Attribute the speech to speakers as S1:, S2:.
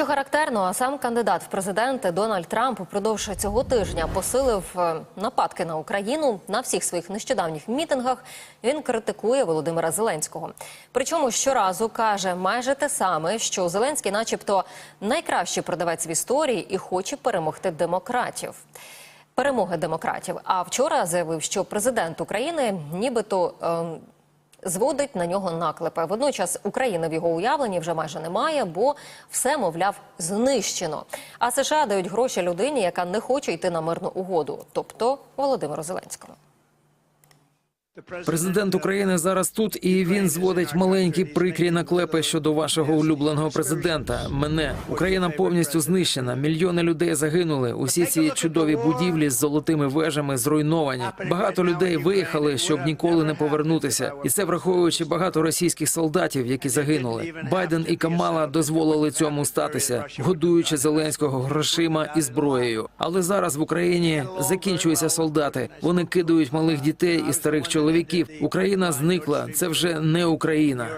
S1: Що характерно, сам кандидат в президенти Дональд Трамп упродовж цього тижня посилив е, нападки на Україну на всіх своїх нещодавніх мітингах. Він критикує Володимира Зеленського. Причому щоразу каже майже те саме, що Зеленський, начебто, найкращий продавець в історії і хоче перемогти демократів. Перемоги демократів. А вчора заявив, що президент України нібито. ем, зводить на нього наклепи. Водночас України в його уявленні вже майже немає, бо все, мовляв, знищено. А США дають гроші людині, яка не хоче йти на мирну угоду, тобто Володимиру Зеленському.
S2: Президент України зараз тут, і він зводить маленькі прикрі наклепи щодо вашого улюбленого президента. Мене Україна повністю знищена. Мільйони людей загинули. Усі ці чудові будівлі з золотими вежами зруйновані. Багато людей виїхали, щоб ніколи не повернутися. І це враховуючи багато російських солдатів, які загинули. Байден і Камала дозволили цьому статися, годуючи Зеленського грошима і зброєю. Але зараз в Україні закінчуються солдати. Вони кидають малих дітей і старих чоловіків. Україна зникла. Це вже не Україна.